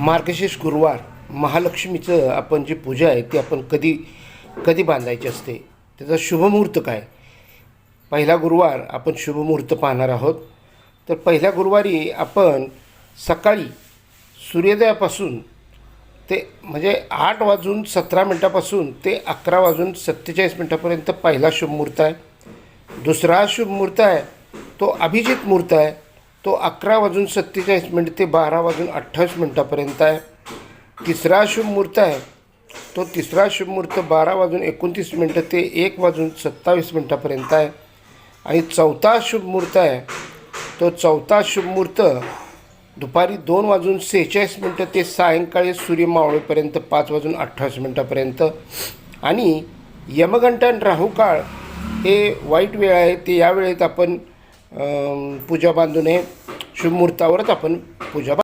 मार्गशीर्ष गुरुवार महालक्ष्मीचं आपण जी पूजा आहे ती आपण कधी कधी बांधायची असते? त्याचा शुभमुहूर्त काय? पहिला गुरुवार आपण शुभमुहूर्त पाहणार आहोत. तर पहिल्या गुरुवारी आपण सकाळी सूर्योदयापासून ते म्हणजे आठ वाजून सतरा मिनटापासून ते अकरा वाजून सत्तेचाळीस मिनटापर्यंत पहिला शुभमुहूर्त आहे. दुसरा शुभमुहूर्त आहे तो अभिजित मुहूर्त आहे. तो अकरा वाजून सत्तेचाळीस मिनिट ते बारा वाजून अठ्ठावीस मिनटापर्यंत आहे. तिसरा शुभमुहूर्त आहे. तो तिसरा शुभमुहूर्त बारा वाजून एकोणतीस मिनटं ते एक वाजून सत्तावीस मिनटापर्यंत आहे. आणि चौथा शुभमुहूर्त आहे. तो चौथा शुभमुहूर्त दुपारी दोन वाजून सेहेचाळीस मिनटं ते सायंकाळी सूर्य मावळेपर्यंत पाच वाजून अठ्ठावीस मिनटापर्यंत. आणि यमघंटन राहुकाळ हे वाईट वेळ आहे. ते या वेळेत आपण पूजा बांधू नये शुभमुहूर्तावरच आपण पूजा